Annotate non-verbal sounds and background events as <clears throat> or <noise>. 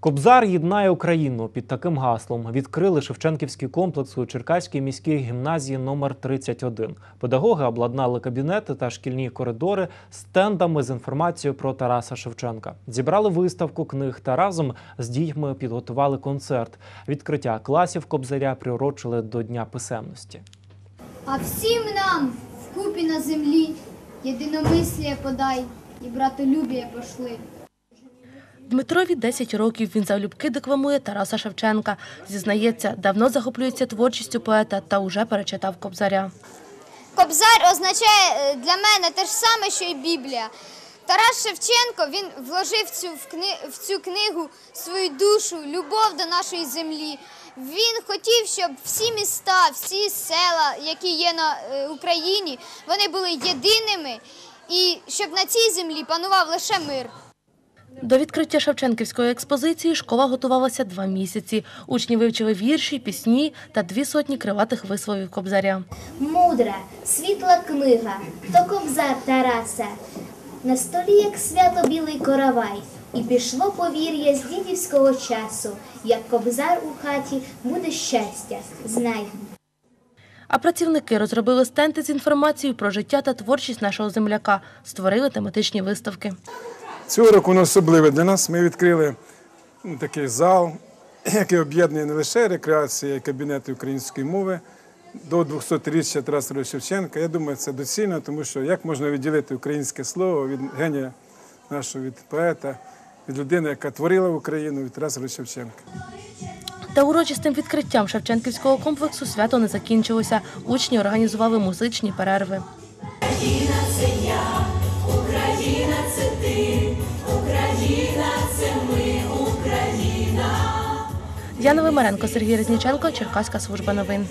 Кобзар єднає Україну під таким гаслом відкрили Шевченківський комплекс у Черкаській міській гімназії номер 31. Педагоги обладнали кабінети та шкільні коридори стендами з інформацією про Тараса Шевченка. Зібрали виставку книг та разом з дітьми підготували концерт. Відкриття класів Кобзаря приурочили до Дня писемності. А всім нам вкупі на землі єдиномислія подай і братолюбія пошли. Дмитрові 10 років. Він залюбки декламує Тараса Шевченка. Зізнається, давно захоплюється творчістю поета та уже перечитав Кобзаря. Кобзар означає е, для мене те ж саме, що і Біблія. Тарас Шевченко він вложив цю в, кни... в цю книгу свою душу, любов до нашої землі. Він хотів, щоб всі міста, всі села, які є на е, Україні, вони були єдиними, і щоб на цій землі панував лише мир. До відкриття Шевченківської експозиції школа готувалася два місяці. Учні вивчили вірші, пісні та дві сотні криватих висловів Кобзаря. Мудра, світла книга, то кобзар Тараса. На столі, як свято білий коровай, і пішло повір'я з дідівського часу, як кобзар у хаті буде щастя, знай. А працівники розробили стенди з інформацією про життя та творчість нашого земляка, створили тематичні виставки. Цього року воно особливе для нас. Ми відкрили ну, такий зал, <clears throat> який об'єднує не лише рекреація і кабінети української мови до 200-річчя Тараса Шевченка. Я думаю, це доцільно, тому що як можна відділити українське слово від генія нашого від поета, від людини, яка творила Україну, від Тараса Шевченка. Та урочистим відкриттям Шевченківського комплексу свято не закінчилося. Учні організували музичні перерви. Яна Вимаренко, Сергій Резніченко, Черкаська служба новин.